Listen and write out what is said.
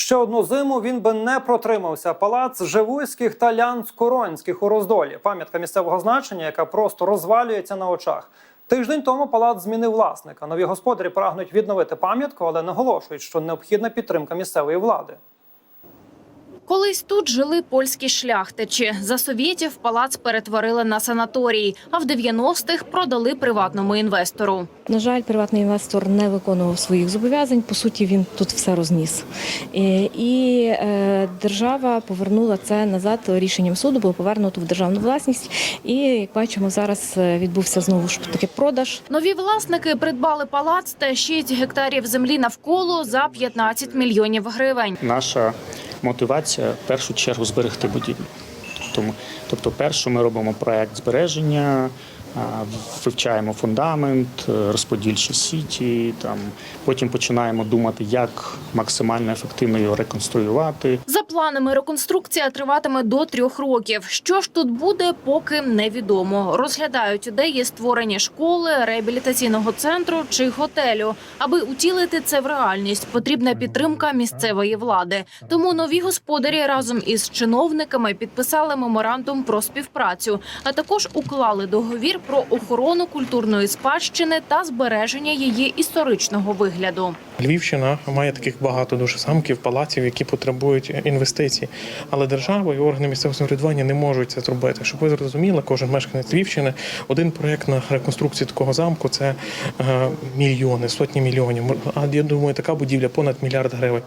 Ще одну зиму він би не протримався. Палац Живуйських та Лянськоронських у роздолі. Пам'ятка місцевого значення, яка просто розвалюється на очах. Тиждень тому палац змінив власника. Нові господарі прагнуть відновити пам'ятку, але наголошують, що необхідна підтримка місцевої влади. Колись тут жили польські шляхтичі. За совєтів палац перетворили на санаторій, а в 90-х продали приватному інвестору. На жаль, приватний інвестор не виконував своїх зобов'язань. По суті, він тут все розніс. І, і е, держава повернула це назад рішенням суду, було повернуто в державну власність. І як бачимо, зараз е, відбувся знову ж таки продаж. Нові власники придбали палац та 6 гектарів землі навколо за 15 мільйонів гривень. Наша мотивація в першу чергу зберегти будівлю. Тому, тобто, перше ми робимо проект збереження, вивчаємо фундамент, е, розподільчі сіті. Там потім починаємо думати, як максимально ефективно його реконструювати. За планами реконструкція триватиме до трьох років. Що ж тут буде, поки невідомо. Розглядають ідеї створення школи, реабілітаційного центру чи готелю. Аби утілити це в реальність, потрібна підтримка місцевої влади. Тому нові господарі разом із чиновниками підписали меморандум про співпрацю, а також уклали договір про охорону культурної спадщини та збереження її історичного вигляду. Львівщина має таких багато дуже замків, палаців, які потребують інвестицій. Але держава і органи місцевого самоврядування не можуть це зробити. Щоб ви зрозуміли, кожен мешканець Львівщини, один проект на реконструкцію такого замку це е, мільйони, сотні мільйонів. А я думаю, така будівля понад мільярд гривень.